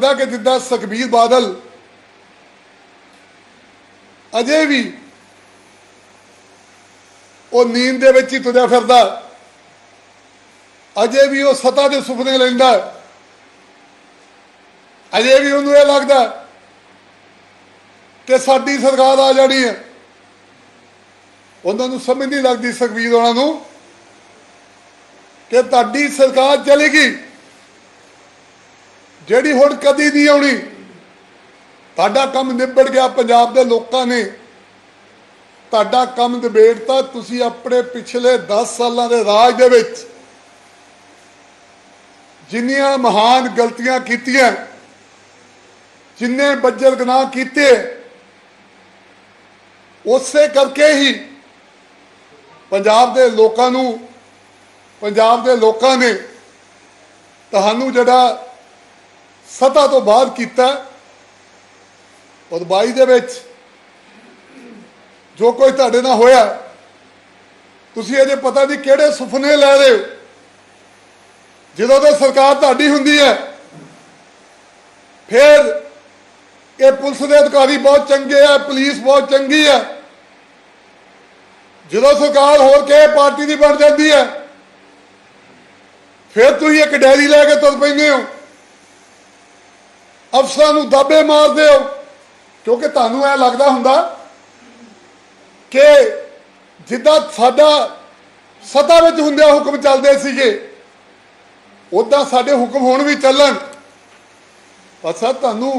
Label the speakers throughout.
Speaker 1: ਲੱਗਦਾ ਕਿ ਜਿੱਦਾਂ ਸੁਖਬੀਰ ਬਾਦਲ ਅਜੇ ਵੀ ਉਹ ਨੀਂਦ ਦੇ ਵਿੱਚ ਹੀ ਤੁਰਿਆ ਫਿਰਦਾ, ਅਜੇ ਵੀ ਉਹ ਸਤਾ ਦੇ ਸੁਪਨੇ ਲੈਂਦਾ, ਅਜੇ ਵੀ ਉਹਨੂੰ ਇਹ ਲੱਗਦਾ ਕਿ ਸਾਡੀ ਸਰਕਾਰ ਆ ਜਾਣੀ ਹੈ। ਉਹਨਾਂ ਨੂੰ ਸਮਝ ਨਹੀਂ ਲੱਗਦੀ ਸੁਖਬੀਰ ਉਹਨਾਂ ਨੂੰ ਕਿ ਤੁਹਾਡੀ ਸਰਕਾਰ ਚਲੇਗੀ। ਜਿਹੜੀ ਹੁਣ ਕਦੀ ਨਹੀਂ ਆਉਣੀ। ਤੁਹਾਡਾ ਕੰਮ ਨਿਬੜ ਗਿਆ, ਪੰਜਾਬ ਦੇ ਲੋਕਾਂ ਨੇ। ਤੁਹਾਡਾ ਕੰਮ ਨਿਬੇੜਤਾ, ਤੁਸੀਂ ਆਪਣੇ ਪਿਛਲੇ 10 ਸਾਲਾਂ ਦੇ ਰਾਜ ਦੇ ਵਿੱਚ ਜਿੰਨੀਆਂ ਮਹਾਨ ਗਲਤੀਆਂ ਕੀਤੀਆਂ, ਜਿੰਨੇ ਬੱਜਰ ਗੁਨਾਹ ਕੀਤੇ, ਉਸੇ ਕਰਕੇ ਹੀ ਪੰਜਾਬ ਦੇ ਲੋਕਾਂ ਨੂੰ, ਪੰਜਾਬ ਦੇ ਲੋਕਾਂ ਨੇ ਤੁਹਾਨੂੰ ਜਿਹੜਾ ਸਤਾ ਤੋਂ ਬਾਅਦ ਕੀਤਾ ਔਰ 22 ਦੇ ਵਿੱਚ ਜੋ ਕੋਈ ਤੁਹਾਡੇ ਨਾਲ ਹੋਇਆ ਤੁਸੀਂ ਅਜੇ ਪਤਾ ਨਹੀਂ ਕਿਹੜੇ ਸੁਪਨੇ ਲੈ ਰਹੇ ਹੋ। ਜਦੋਂ ਤੇ ਸਰਕਾਰ ਤੁਹਾਡੀ ਹੁੰਦੀ ਹੈ, ਫਿਰ ਇਹ ਪੁਲਿਸ ਦੇ ਅਧਿਕਾਰੀ ਬਹੁਤ ਚੰਗੇ ਆ, ਪੁਲਿਸ ਬਹੁਤ ਚੰਗੀ ਹੈ ਜਦੋਂ ਸਰਕਾਰ ਹੋਰ ਕਿਸੇ ਪਾਰਟੀ ਦੀ ਬਣ ਜਾਂਦੀ ਹੈ, ਫਿਰ ਤੁਸੀਂ ਇੱਕ ਡੈਰੀ ਲੈ ਕੇ ਤੁਰ ਪੈਂਦੇ ਹੋ। ਅਫਸਰਾਂ ਨੂੰ ਦਾਬੇ ਮਾਰਦੇ ਹੋ। ਕਿਉਂਕਿ ਤੁਹਾਨੂੰ ਇਹ ਲੱਗਦਾ ਹੁੰਦਾ ਕਿ ਜਿੱਦਾਂ ਸਾਡਾ ਸਤਾ ਵਿੱਚ ਹੁੰਦਿਆਂ ਹੁਕਮ ਚੱਲਦੇ ਸੀਗੇ ਉਦਾਂ ਸਾਡੇ ਹੁਕਮ ਹੁਣ ਵੀ ਚੱਲਣ। ਅਸਾ ਤੁਹਾਨੂੰ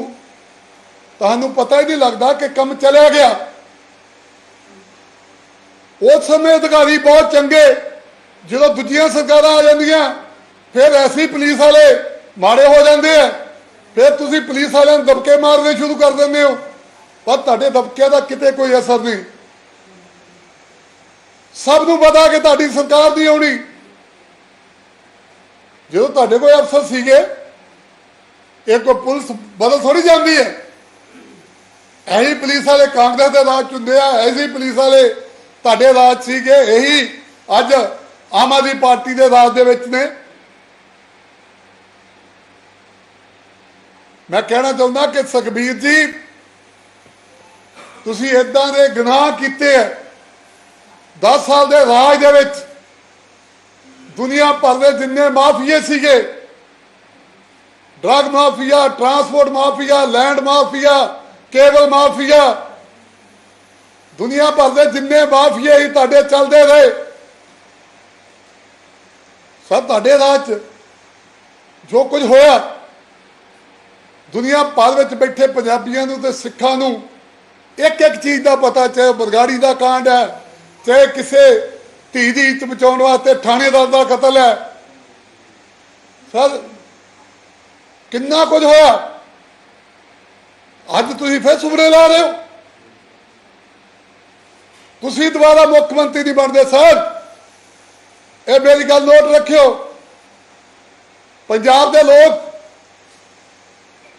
Speaker 1: ਤੁਹਾਨੂੰ ਪਤਾ ਹੀ ਨਹੀਂ ਲੱਗਦਾ ਕਿ ਕੰਮ ਚੱਲਿਆ ਗਿਆ। ਉਸ ਸਮੇਂ ਅਧਿਕਾਰੀ ਬਹੁਤ ਚੰਗੇ, ਜਦੋਂ ਦੂਜੀਆਂ ਸਰਕਾਰਾਂ ਆ ਜਾਂਦੀਆਂ, ਫਿਰ ਐਸੀ ਪੁਲਿਸ ਵਾਲੇ ਮਾੜੇ ਹੋ ਜਾਂਦੇ ਆ। ਫਿਰ ਤੁਸੀਂ ਪੁਲਿਸ ਵਾਲਿਆਂ ਨੂੰ ਦਬਕੇ ਮਾਰਨੇ ਸ਼ੁਰੂ ਕਰ ਦਿੰਦੇ ਹੋ। ਪਰ ਤੁਹਾਡੇ ਦਬਕਿਆਂ ਦਾ ਕਿਤੇ ਕੋਈ ਅਸਰ ਨਹੀਂ। ਸਭ ਨੂੰ ਪਤਾ ਕਿ ਤੁਹਾਡੀ ਸਰਕਾਰ ਨਹੀਂ ਆਉਣੀ। ਜਦੋਂ ਤੁਹਾਡੇ ਕੋਲ ਅਫਸਰ ਸੀਗੇ ਇਹ ਕੋਈ ਪੁਲਿਸ ਬਦਲ ਥੋੜੀ ਜਾਂਦੀ ਹੈ। ਐਹੀ ਪੁਲਿਸ ਵਾਲੇ ਕਾਂਗਰਸ ਦੇ ਰਾਜ ਚ ਹੁੰਦੇ ਆ ਐਸੀ ਪੁਲਿਸ ਵਾਲੇ ਤੁਹਾਡੇ ਰਾਜ ਸੀਗੇ, ਇਹੀ ਅੱਜ ਆਮ ਆਦਮੀ ਪਾਰਟੀ ਦੇ ਰਾਜ ਦੇ ਵਿੱਚ ਨੇ। ਮੈਂ ਕਹਿਣਾ ਚਾਹੁੰਦਾ ਕਿ ਸੁਖਬੀਰ ਜੀ, ਤੁਸੀਂ ਇਦਾਂ ਦੇ ਗੁਨਾਹ ਕੀਤੇ ਆ 10 ਸਾਲ ਦੇ ਰਾਜ ਦੇ ਵਿੱਚ ਦੁਨੀਆ ਭਰ ਦੇ ਜਿੰਨੇ ਮਾਫੀਏ ਸੀਗੇ, drug mafia, transport mafia, land mafia, cable mafia, ਦੁਨੀਆ ਭਰ ਦੇ ਜਿੰਨੇ ਮਾਫੀਏ ਹੀ ਤੁਹਾਡੇ ਚੱਲਦੇ ਰਹੇ। ਸਭ ਤੁਹਾਡੇ ਰਾਜ ਜੋ ਕੁਝ ਹੋਇਆ ਦੁਨੀਆ ਭਰ ਵਿੱਚ ਬੈਠੇ ਪੰਜਾਬੀਆਂ ਨੂੰ ਤੇ ਸਿੱਖਾਂ ਨੂੰ ਇੱਕ ਇੱਕ ਚੀਜ਼ ਦਾ ਪਤਾ ਚਾਹੇ ਬਰਗਾੜੀ ਦਾ ਕਾਂਡ ਹੈ, ਚਾਹੇ ਕਿਸੇ ਧੀ ਦੀ ਇੱਜ਼ਤ ਬਚਾਉਣ ਵਾਸਤੇ ਥਾਣੇਦਾਰ ਦਾ ਕਤਲ ਹੈ। ਸਰ, ਕਿੰਨਾ ਕੁਝ ਹੋਇਆ? ਅੱਜ ਤੁਸੀਂ ਫਿਰ ਸੁਪਨੇ ਲਾ ਰਹੇ ਹੋ? ਤੁਸੀਂ ਦੁਬਾਰਾ ਮੁੱਖ ਮੰਤਰੀ ਨਹੀਂ ਬਣਦੇ, ਸਰ। ਇਹ ਮੇਰੀ ਗੱਲ ਨੋਟ ਰੱਖਿਓ। ਪੰਜਾਬ ਦੇ ਲੋਕ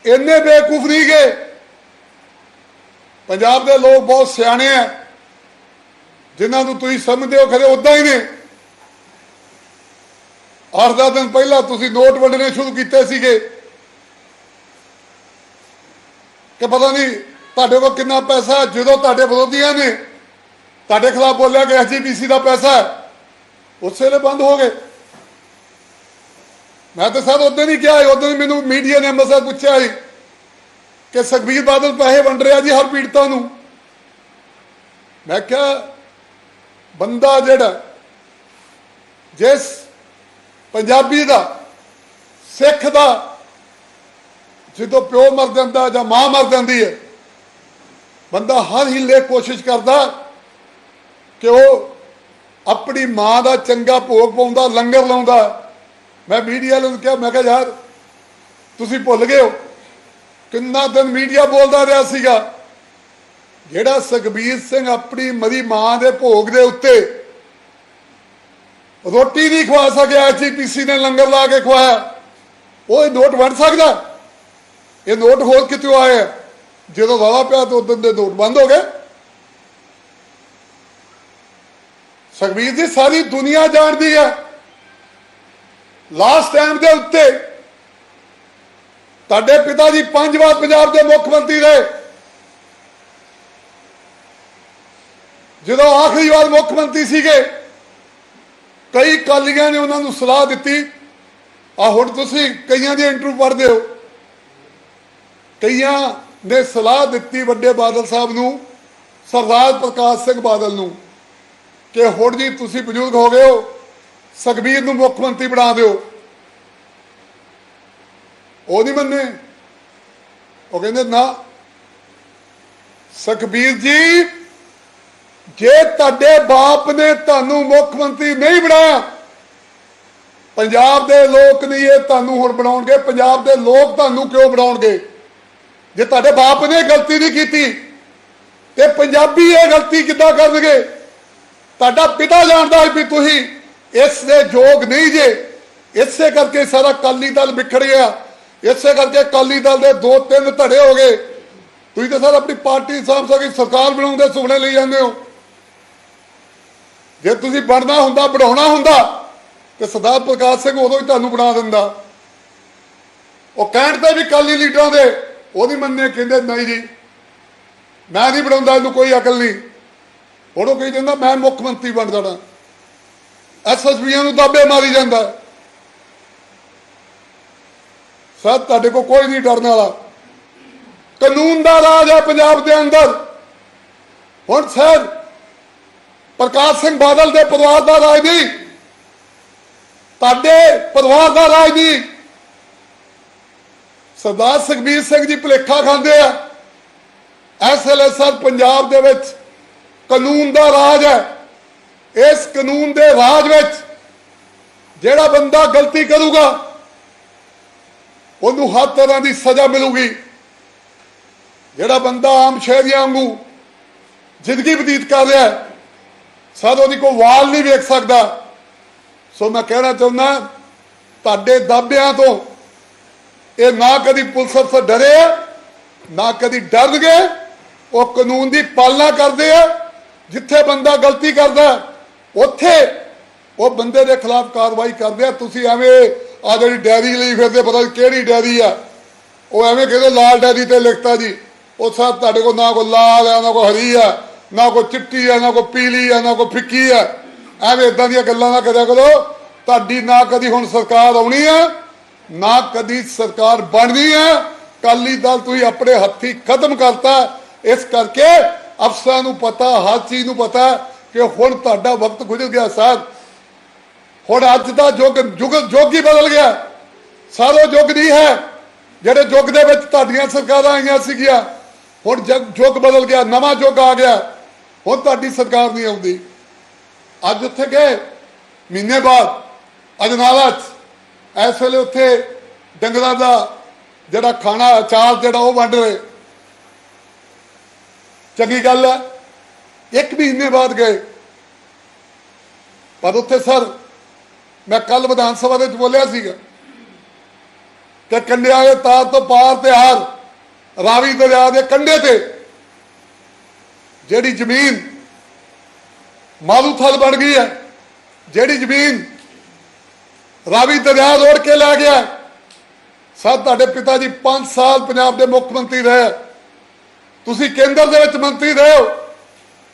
Speaker 1: ਇੰਨੇ ਬੇਵਕੂਫ ਨਹੀਂ ਗਏ। ਪੰਜਾਬ ਦੇ ਲੋਕ ਬਹੁਤ ਸਿਆਣੇ ਆ। ਜਿਨ੍ਹਾਂ ਨੂੰ ਤੁਸੀਂ ਸਮਝਦੇ ਹੋ, ਖਰੇ ਉਦਾਂ ਹੀ ਨੇ। ਅੱਠ ਦਸ ਦਿਨ ਪਹਿਲਾਂ ਤੁਸੀਂ ਨੋਟ ਵੰਡਣੇ ਸ਼ੁਰੂ ਕੀਤੇ ਸੀਗੇ। ਕਿ ਪਤਾ ਨਹੀਂ ਤੁਹਾਡੇ ਕੋਲ ਕਿੰਨਾ ਪੈਸਾ ਜਦੋਂ ਤੁਹਾਡੇ ਵਿਰੋਧੀਆਂ ਨੇ ਤੁਹਾਡੇ ਖਿਲਾਫ ਬੋਲਿਆ ਕਿ ਐਸਜੀਪੀਸੀ ਦਾ ਪੈਸਾ ਉਸੇ ਵੇਲੇ ਬੰਦ ਹੋ ਗਏ। ਮੈਂ ਤਾਂ ਸਰ ਉਦੋਂ ਹੀ ਕਿਹਾ ਉਦੋਂ ਹੀ ਮੈਨੂੰ ਮੀਡੀਆ ਨੇ ਅੰਮ੍ਰਿਤਸਰ ਪੁੱਛਿਆ ਸੀ ਕਿ ਸੁਖਬੀਰ ਬਾਦਲ ਪੈਸੇ ਵੰਡ ਰਿਹਾ ਜੀ ਹਰ ਪੀੜਤਾਂ ਨੂੰ। ਮੈਂ ਕਿਹਾ, ਬੰਦਾ ਜਿਹੜਾ ਜਿਸ ਪੰਜਾਬੀ ਦਾ, ਸਿੱਖ ਦਾ, ਜਦੋਂ ਪਿਓ ਮਰ ਜਾਂਦਾ ਜਾਂ ਮਾਂ ਮਰ ਜਾਂਦੀ ਹੈ, ਬੰਦਾ ਹਰ ਹਿੱਲੇ ਕੋਸ਼ਿਸ਼ ਕਰਦਾ ਕਿ ਉਹ ਆਪਣੀ ਮਾਂ ਦਾ ਚੰਗਾ ਭੋਗ ਪਾਉਂਦਾ, ਲੰਗਰ ਲਾਉਂਦਾ ਮੈਂ ਮੀਡੀਆ ਨੂੰ ਕਿਹਾ, ਮੈਂ ਕਿਹਾ, ਯਾਰ, ਤੁਸੀਂ ਭੁੱਲ ਗਏ ਹੋ। ਕਿੰਨਾ ਦਿਨ ਮੀਡੀਆ ਬੋਲਦਾ ਰਿਹਾ ਸੀਗਾ। ਜਿਹੜਾ ਸੁਖਬੀਰ ਸਿੰਘ ਆਪਣੀ ਮਰੀ ਮਾਂ ਦੇ ਭੋਗ ਦੇ ਉੱਤੇ ਰੋਟੀ ਨਹੀਂ ਖਵਾ ਸਕਿਆ ਐਚਪੀਸੀ ਨੇ ਲੰਗਰ ਲਾ ਕੇ ਖਵਾਇਆ। ਉਹ ਇਹ ਨੋਟ ਵੰਡ ਸਕਦਾ? ਇਹ ਨੋਟ ਹੋਰ ਕਿਤੋਂ ਆਇਆ? ਜਦੋਂ ਵਾਵਾ ਪਿਆ ਤਾਂ ਉਦੋਂ ਦੇ ਨੋਟ ਬੰਦ ਹੋ ਗਏ। ਸੁਖਬੀਰ ਜੀ, ਸਾਰੀ ਦੁਨੀਆ ਜਾਣਦੀ ਹੈ। ਲਾਸਟ ਟਾਈਮ ਦੇ ਉੱਤੇ ਤੁਹਾਡੇ ਪਿਤਾ ਜੀ ਪੰਜ ਵਾਰ ਪੰਜਾਬ ਦੇ ਮੁੱਖ ਮੰਤਰੀ ਰਹੇ। ਜਦੋਂ ਆਖਰੀ ਵਾਰ ਮੁੱਖ ਮੰਤਰੀ ਸੀਗੇ, ਕਈ ਕਾਲੀਆਂ ਨੇ ਉਹਨਾਂ ਨੂੰ ਸਲਾਹ ਦਿੱਤੀ, ਆ ਹੁਣ ਤੁਸੀਂ ਕਈਆਂ ਦੇ ਇੰਟਰਵਿਊ ਪੜ੍ਹਦੇ ਹੋ। ਕਈਆਂ ਨੇ ਸਲਾਹ ਦਿੱਤੀ ਵੱਡੇ ਬਾਦਲ ਸਾਹਿਬ ਨੂੰ, ਸਰਦਾਰ ਪ੍ਰਕਾਸ਼ ਸਿੰਘ ਬਾਦਲ ਨੂੰ, ਕਿ ਹੁਣ ਜੀ ਤੁਸੀਂ ਬਜ਼ੁਰਗ ਹੋ ਗਏ ਹੋ ਸੁਖਬੀਰ ਨੂੰ ਮੁੱਖ ਮੰਤਰੀ ਬਣਾ ਦਿਓ। ਉਹ ਨਹੀਂ ਮੰਨੇ। ਉਹ ਕਹਿੰਦੇ, ਨਾ, ਸੁਖਬੀਰ ਜੀ, ਜੇ ਤੁਹਾਡੇ ਬਾਪ ਨੇ ਤੁਹਾਨੂੰ ਮੁੱਖ ਮੰਤਰੀ ਨਹੀਂ ਬਣਾਇਆ, ਪੰਜਾਬ ਦੇ ਲੋਕ ਨਹੀਂ ਇਹ ਤੁਹਾਨੂੰ ਹੁਣ ਬਣਾਉਣਗੇ, ਪੰਜਾਬ ਦੇ ਲੋਕ ਤੁਹਾਨੂੰ ਕਿਉਂ ਬਣਾਉਣਗੇ? ਜੇ ਤੁਹਾਡੇ ਬਾਪ ਨੇ ਗਲਤੀ ਨਹੀਂ ਕੀਤੀ, ਤੇ ਪੰਜਾਬੀ ਇਹ ਗਲਤੀ ਕਿੱਦਾਂ ਕਰਨਗੇ? ਤੁਹਾਡਾ ਪਿਤਾ ਜਾਣਦਾ ਵੀ ਤੁਸੀਂ ਇਸ ਦੇ ਯੋਗ ਨਹੀਂ ਜੇ। ਇਸੇ ਕਰਕੇ ਸਾਰਾ ਕਾਲੀ ਦਲ ਵਿਖੜ ਗਿਆ। ਇਸੇ ਕਰਕੇ ਕਾਲੀ ਦਲ ਦੇ ਦੋ ਤਿੰਨ ਧੜੇ ਹੋ ਗਏ। ਤੁਸੀਂ ਤਾਂ ਸਰ ਆਪਣੀ ਪਾਰਟੀ ਸਾਹਮ ਸਕੀ ਸਰਕਾਰ ਬਣਾਉਣ ਦੇ ਸੁਪਨੇ ਲਈ ਜਾਂਦੇ ਹੋ। ਜੇ ਤੁਸੀਂ ਬਣਨਾ ਹੁੰਦਾ, ਬਣਾਉਣਾ ਹੁੰਦਾ, ਤੇ ਸਰਦਾਰ ਪ੍ਰਕਾਸ਼ ਸਿੰਘ ਉਦੋਂ ਹੀ ਤੁਹਾਨੂੰ ਬਣਾ ਦਿੰਦਾ। ਉਹ ਕਹਿਣ ਤੇ ਵੀ ਕਾਲੀ ਲੀਡਰਾਂ ਦੇ ਉਹਦੀ ਮੰਨੇ ਕਹਿੰਦੇ ਨਹੀਂ ਜੀ। ਮੈਂ ਨਹੀਂ ਬਣਾਉਂਦਾ, ਇਹਨੂੰ ਕੋਈ ਅਕਲ ਨਹੀਂ। ਹੁਣ ਉਹ ਕਹੀ ਜਾਂਦਾ, ਮੈਂ ਮੁੱਖ ਮੰਤਰੀ ਬਣ ਜਾਣਾ। ਐਸਐਸਪੀਆਂ ਨੂੰ ਦਾਬੇ ਮਾਰੀ ਜਾਂਦਾ। ਸਰ ਤੁਹਾਡੇ ਕੋਲ ਕੋਈ ਨਹੀਂ ਡਰਨ ਵਾਲਾ। ਕਾਨੂੰਨ ਦਾ ਰਾਜ ਹੈ ਪੰਜਾਬ ਦੇ ਅੰਦਰ। ਹੁਣ ਸਰ ਪ੍ਰਕਾਸ਼ ਸਿੰਘ ਬਾਦਲ ਦੇ ਪਰਿਵਾਰ ਦਾ ਰਾਜ ਨਹੀਂ। ਤੁਹਾਡੇ ਪਰਿਵਾਰ ਦਾ ਰਾਜ ਨਹੀਂ। ਸਰਦਾਰ ਸੁਖਬੀਰ ਸਿੰਘ ਜੀ ਭੁਲੇਖਾ ਖਾਂਦੇ ਆ। ਇਸ ਵੇਲੇ ਸਰ, ਪੰਜਾਬ ਦੇ ਵਿੱਚ ਕਾਨੂੰਨ ਦਾ ਰਾਜ ਹੈ। ਇਸ ਕਾਨੂੰਨ ਦੇ ਰਾਜ ਵਿੱਚ ਜਿਹੜਾ ਬੰਦਾ ਗਲਤੀ ਕਰੂਗਾ, ਉਹਨੂੰ ਹਰ ਤਰ੍ਹਾਂ ਦੀ ਸਜ਼ਾ ਮਿਲੂਗੀ। ਜਿਹੜਾ ਬੰਦਾ ਆਮ ਸ਼ਹਿਰੀਆਂ ਵਾਂਗੂ ਜ਼ਿੰਦਗੀ ਬਤੀਤ ਕਰ ਰਿਹਾ ਹੈ ਸਦ ਉਹਦੀ ਕੋਈ ਵਾਲ ਨਹੀਂ ਵੇਖ ਸਕਦਾ। ਸੋ ਮੈਂ ਕਹਿਣਾ ਚਾਹੁੰਦਾ, ਤੁਹਾਡੇ ਦਾਅਵਿਆਂ ਤੋਂ ਇਹ ਨਾ ਕਦੀ ਪੁਲਿਸ ਅਫਸਰ ਡਰੇ ਆ ਨਾ ਕਦੀ ਡਰਨਗੇ, ਉਹ ਕਾਨੂੰਨ ਦੀ ਪਾਲਣਾ ਕਰਦੇ ਆ, ਜਿੱਥੇ ਬੰਦਾ ਗਲਤੀ ਕਰਦਾ ਉੱਥੇ ਉਹ ਬੰਦੇ ਦੇ ਖਿਲਾਫ ਕਾਰਵਾਈ ਕਰਦੇ ਆ। ਤੁਸੀਂ ਐਵੇਂ ਆ ਜਿਹੜੀ ਡੈਰੀ ਲਈ ਫਿਰਦੇ, ਪਤਾ ਕਿਹੜੀ ਡੈਰੀ ਆ। ਉਹ ਐਵੇਂ ਕਹਿੰਦੇ, ਲਾਲ ਡੈਰੀ ਤੇ ਲਿਖਤਾ ਜੀ। ਉਹ ਸਭ ਤੁਹਾਡੇ ਕੋਲ ਨਾ ਕੋਈ ਲਾਲ ਆ, ਨਾ ਕੋਈ ਹਰੀ ਆ, ਨਾ ਕੋਈ ਚਿੱਟੀ ਆ, ਨਾ ਕੋਈ ਪੀਲੀ ਆ, ਨਾ ਕੋਈ ਫਿੱਕੀ ਆ। ਐਵੇਂ ਇਦਾਂ ਦੀਆਂ ਗੱਲਾਂ ਨਾ ਕਰਿਆ ਕਰੋ। ਤੁਹਾਡੀ ਨਾ ਕਦੀ ਹੁਣ ਸਰਕਾਰ ਆਉਣੀ ਆ, ਨਾ ਕਦੀ ਸਰਕਾਰ ਬਣਨੀ ਆ। ਕਾਲੀ ਦਲ ਤੁਸੀਂ ਆਪਣੇ ਹੱਥੀ ਖਤਮ ਕਰਤਾ। ਇਸ ਕਰਕੇ ਅਫਸਰਾਂ ਨੂੰ ਪਤਾ, ਹਰ ਚੀਜ਼ ਨੂੰ ਪਤਾ। ਕਿ ਹੁਣ ਤੁਹਾਡਾ ਵਕਤ ਗੁਜ਼ਰ ਗਿਆ ਸਾਹਿਬ ਹੁਣ ਅੱਜ ਦਾ ਯੁੱਗ ਯੁੱਗ ਯੁੱਗ ਹੀ ਬਦਲ ਗਿਆ। ਸਾਰਾ ਯੁੱਗ ਨਹੀਂ ਹੈ। ਜਿਹੜੇ ਯੁੱਗ ਦੇ ਵਿੱਚ ਤੁਹਾਡੀਆਂ ਸਰਕਾਰਾਂ ਆਈਆਂ ਸੀਗੀਆਂ, ਹੁਣ ਜਗ ਯੁੱਗ ਬਦਲ ਗਿਆ, ਨਵਾਂ ਯੁੱਗ ਆ ਗਿਆ। ਹੁਣ ਤੁਹਾਡੀ ਸਰਕਾਰ ਨਹੀਂ ਆਉਂਦੀ। ਅੱਜ ਉੱਥੇ ਗਏ, ਮਹੀਨੇ ਬਾਅਦ, ਅਜਨਾਲਾ 'ਚ। ਇਸ ਵੇਲੇ ਉੱਥੇ ਡੰਗਰਾਂ ਦਾ ਜਿਹੜਾ ਖਾਣਾ, ਅਚਾਰ ਜਿਹੜਾ ਉਹ ਵੰਡ ਰਹੇ। ਚੰਗੀ ਗੱਲ ਹੈ। ਇੱਕ ਮਹੀਨੇ ਬਾਅਦ ਗਏ। ਪਰ ਉੱਥੇ ਸਰ, ਮੈਂ ਕੱਲ ਵਿਧਾਨ ਸਭਾ ਦੇ ਵਿੱਚ ਬੋਲਿਆ ਸੀਗਾ ਕਿ ਕੰਡਿਆਂ ਦੇ ਤਾਰ ਤੋਂ ਪਾਰ ਤੇ ਹਾਰ ਰਾਵੀ ਦਰਿਆ ਦੇ ਕੰਢੇ ਤੇ, ਜਿਹੜੀ ਜ਼ਮੀਨ ਮਾਲੂਥਲ ਬਣ ਗਈ ਹੈ, ਜਿਹੜੀ ਜ਼ਮੀਨ ਰਾਵੀ ਦਰਿਆ ਰੋੜ ਕੇ ਲੈ ਗਿਆ ਸਰ, ਤੁਹਾਡੇ ਪਿਤਾ ਜੀ 5 ਸਾਲ ਪੰਜਾਬ ਦੇ ਮੁੱਖ ਮੰਤਰੀ ਰਹੇ। ਤੁਸੀਂ ਕੇਂਦਰ ਦੇ ਵਿੱਚ ਮੰਤਰੀ ਰਹੇ ਹੋ।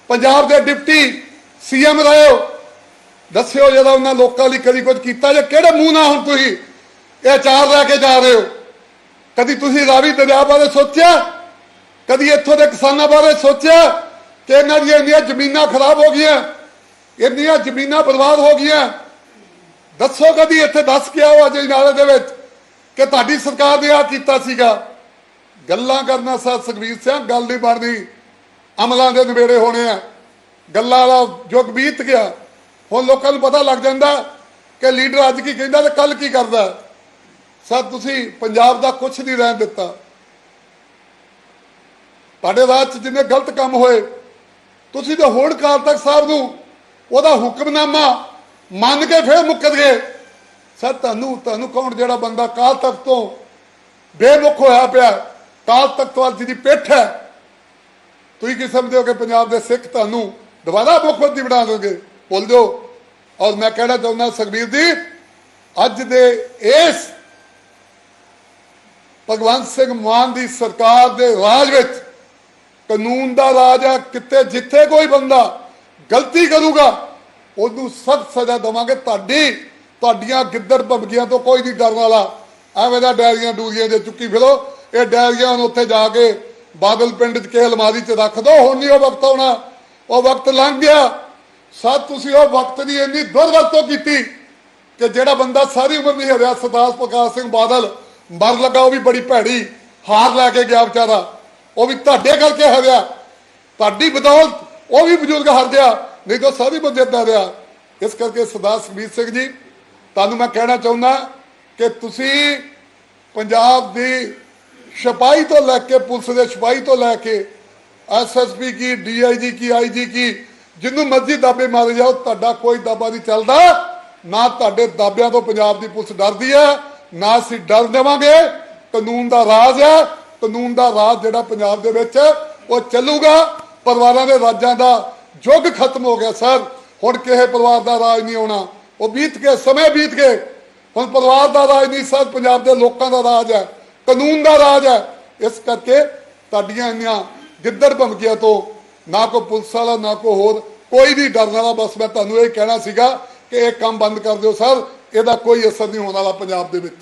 Speaker 1: ਪੰਜਾਬ ਦੇ ਡਿਪਟੀ ਸੀਐਮ ਰਹੇ ਹੋ। ਦੱਸਿਓ ਜਦੋਂ ਉਹਨਾਂ ਲੋਕਾਂ ਲਈ ਕਦੀ ਕੁਝ ਕੀਤਾ ਜਾਂ ਕਿਹੜੇ ਮੂੰਹ ਨਾਲ ਹੁਣ ਤੁਸੀਂ ਇਹ ਚਾਰ ਲੈ ਕੇ ਜਾ ਰਹੇ ਹੋ। ਕਦੀ ਤੁਸੀਂ ਰਾਵੀ ਦਰਿਆ ਬਾਰੇ ਸੋਚਿਆ? ਕਦੀ ਇੱਥੋਂ ਦੇ ਕਿਸਾਨਾਂ ਬਾਰੇ ਸੋਚਿਆ ਕਿ ਇਹਨਾਂ ਦੀਆਂ ਇੰਨੀਆਂ ਜ਼ਮੀਨਾਂ ਖਰਾਬ ਹੋ ਗਈਆਂ, ਇੰਨੀਆਂ ਜ਼ਮੀਨਾਂ ਬਰਬਾਦ ਹੋ ਗਈਆਂ? ਦੱਸੋ ਕਦੀ ਇੱਥੇ ਦੱਸ ਕੇ ਆਓ ਅਜੇ ਨਾਲੇ ਦੇ ਵਿੱਚ ਕਿ ਤੁਹਾਡੀ ਸਰਕਾਰ ਨੇ ਆ ਕੀਤਾ ਸੀਗਾ। ਗੱਲਾਂ ਕਰਨਾ ਸਰ ਸੁਖਵੀਰ ਸਿੰਘ, ਗੱਲ ਨਹੀਂ ਬਣਦੀ। ਅਮਲਾਂ ਦੇ ਨਿਬੇੜੇ ਹੋਣੇ ਆ। ਗੱਲਾਂ ਦਾ ਯੁੱਗ ਬੀਤ ਗਿਆ। ਹੁਣ ਲੋਕਾਂ ਨੂੰ ਪਤਾ ਲੱਗ ਜਾਂਦਾ ਕਿ ਲੀਡਰ ਅੱਜ ਕੀ ਕਹਿੰਦਾ ਤੇ ਕੱਲ ਕੀ ਕਰਦਾ। ਸਰ, ਤੁਸੀਂ ਪੰਜਾਬ ਦਾ ਕੁਝ ਨਹੀਂ ਰਹਿਣ ਦਿੱਤਾ। ਤੁਹਾਡੇ ਰਾਜ 'ਚ ਜਿੰਨੇ ਗਲਤ ਕੰਮ ਹੋਏ, ਤੁਸੀਂ ਤੇ ਹੁਣ ਕਾਲ ਤੱਕ ਸਾਹਿਬ ਨੂੰ ਉਹਦਾ ਹੁਕਮਨਾਮਾ ਮੰਨ ਕੇ ਫੇਰ ਮੁੱਕਰ ਗਏ। ਸਰ, ਤੁਹਾਨੂੰ ਤੁਹਾਨੂੰ ਕੌਣ ਜਿਹੜਾ ਬੰਦਾ ਕਾਲ ਤੱਕ ਤੋਂ ਬੇਮੁਖ ਹੋਇਆ ਪਿਆ? ਕਾਲ ਤੱਕ ਤੋਂ ਅੱਜ ਦੀ ਪਿੱਠ ਹੈ। ਤੁਸੀਂ ਕੀ ਸਮਝਦੇ ਹੋ ਕਿ ਪੰਜਾਬ ਦੇ ਸਿੱਖ ਤੁਹਾਨੂੰ ਦੁਬਾਰਾ ਮੁੱਖ ਮੰਤਰੀ ਬਣਾ ਦੋਗੇ? ਭੁੱਲ ਦਿਓ ਔਰ ਮੈਂ ਕਹਿਣਾ ਚਾਹੁੰਦਾ ਸੁਖਬੀਰ ਜੀ, ਅੱਜ ਦੇ ਇਸ ਭਗਵੰਤ ਸਿੰਘ ਮਾਨ ਦੀ ਸਰਕਾਰ ਦੇ ਰਾਜ ਵਿੱਚ ਕਾਨੂੰਨ ਦਾ ਰਾਜ ਆ, ਕਿਤੇ ਜਿੱਥੇ ਕੋਈ ਬੰਦਾ ਗਲਤੀ ਕਰੂਗਾ, ਉਹਨੂੰ ਸਖਤ ਸਜ਼ਾ ਦੇਵਾਂਗੇ। ਤੁਹਾਡੀ, ਤੁਹਾਡੀਆਂ ਗਿੱਦੜ ਭਮਕੀਆਂ ਤੋਂ ਕੋਈ ਨਹੀਂ ਡਰਨ ਵਾਲਾ। ਐਵੇਂ ਦਾ ਡੈਰੀਆਂ ਡੂਰੀਆਂ ਦੇ ਚੁੱਕੀ ਫਿਰੋ, ਇਹ ਡੈਰੀਆਂ ਨੂੰ ਉੱਥੇ ਜਾ ਕੇ ਬਾਦਲ ਪਿੰਡ 'ਚ ਕੇ ਅਲਮਾਰੀ 'ਚ ਰੱਖ ਦੋ, ਹੁਣ ਨਹੀਂ ਉਹ ਵਕਤ ਆਉਣਾ। ਉਹ ਵਕਤ ਲੰਘ ਗਿਆ। ਸਭ ਤੁਸੀਂ ਉਹ ਵਕਤ ਦੀ ਇੰਨੀ ਦੁਰਵਰਤੋਂ ਕੀਤੀ ਕਿ ਜਿਹੜਾ ਬੰਦਾ ਸਾਰੀ ਉਮਰ ਨਹੀਂ ਹਰਿਆ, ਸਰਦਾਰ ਪ੍ਰਕਾਸ਼ ਸਿੰਘ ਬਾਦਲ, ਮਰ ਲੱਗਾ, ਉਹ ਵੀ ਬੜੀ ਭੈੜੀ ਹਾਰ ਲੈ ਕੇ ਗਿਆ ਵਿਚਾਰਾ। ਉਹ ਵੀ ਤੁਹਾਡੇ ਕਰਕੇ ਹਰਿਆ। ਤੁਹਾਡੀ ਬਦੌਲਤ ਉਹ ਵੀ ਬਜ਼ੁਰਗ ਹਰ ਗਿਆ, ਨਹੀਂ ਤਾਂ ਸਾਰੀ ਬੰਦੇ ਦਾ ਰਿਹਾ। ਇਸ ਕਰਕੇ ਸਰਦਾਰ ਸੁਖਬੀਰ ਸਿੰਘ ਜੀ, ਤੁਹਾਨੂੰ ਮੈਂ ਕਹਿਣਾ ਚਾਹੁੰਦਾ ਕਿ ਤੁਸੀਂ ਪੰਜਾਬ ਦੀ ਸਿਪਾਹੀ ਤੋਂ ਲੈ ਕੇ ਪੁਲਿਸ ਦੇ ਸਿਪਾਹੀ ਤੋਂ ਲੈ ਕੇ ਐਸਐਸਪੀ ਕੀ ਡੀਆਈਜੀ ਕੀ ਆਈਜੀ ਕੀ, ਜਿੰਨੂੰ ਮਰਜ਼ੀ ਦਾਬੇ ਮਾਰੇ ਜਾਓ, ਤੁਹਾਡਾ ਕੋਈ ਦਾਬਾ ਨਹੀਂ ਚੱਲਦਾ। ਨਾ ਤੁਹਾਡੇ ਦਾਬਿਆਂ ਤੋਂ ਪੰਜਾਬ ਦੀ ਪੁਲਿਸ ਡਰਦੀ ਹੈ, ਨਾ ਅਸੀਂ ਡਰ ਦੇਵਾਂਗੇ। ਕਾਨੂੰਨ ਦਾ ਰਾਜ ਹੈ, ਕਾਨੂੰਨ ਦਾ ਰਾਜ ਜਿਹੜਾ ਪੰਜਾਬ ਦੇ ਵਿੱਚ ਉਹ ਚੱਲੂਗਾ। ਪਰਿਵਾਰਾਂ ਦੇ ਰਾਜਾਂ ਦਾ ਯੁੱਗ ਖਤਮ ਹੋ ਗਿਆ, ਸਰ। ਹੁਣ ਕਿਸੇ ਪਰਿਵਾਰ ਦਾ ਰਾਜ ਨਹੀਂ ਆਉਣਾ ਉਹ ਬੀਤ ਕੇ, ਸਮੇਂ ਬੀਤ ਗਏ। ਹੁਣ ਪਰਿਵਾਰ ਦਾ ਰਾਜ ਨਹੀਂ, ਸਰ। ਪੰਜਾਬ ਦੇ ਲੋਕਾਂ ਦਾ ਰਾਜ ਹੈ। ਕਾਨੂੰਨ ਦਾ ਰਾਜ ਹੈ। ਇਸ ਕਰਕੇ ਤੁਹਾਡੀਆਂ ਇੰਨੀਆਂ ਗਿੱਦੜ ਭਮਕੀਆਂ ਤੋਂ ਨਾ ਕੋਈ ਪੁਲਿਸ ਵਾਲਾ, ਨਾ ਕੋਈ ਹੋਰ, ਕੋਈ ਵੀ ਡਰਨ ਵਾਲਾ। ਬਸ ਮੈਂ ਤੁਹਾਨੂੰ ਇਹ ਕਹਿਣਾ ਸੀਗਾ ਕਿ ਇਹ ਕੰਮ ਬੰਦ ਕਰ ਦਿਓ ਸਰ। ਇਹਦਾ ਕੋਈ ਅਸਰ ਨਹੀਂ ਹੋਣ ਵਾਲਾ ਪੰਜਾਬ ਦੇ ਵਿੱਚ।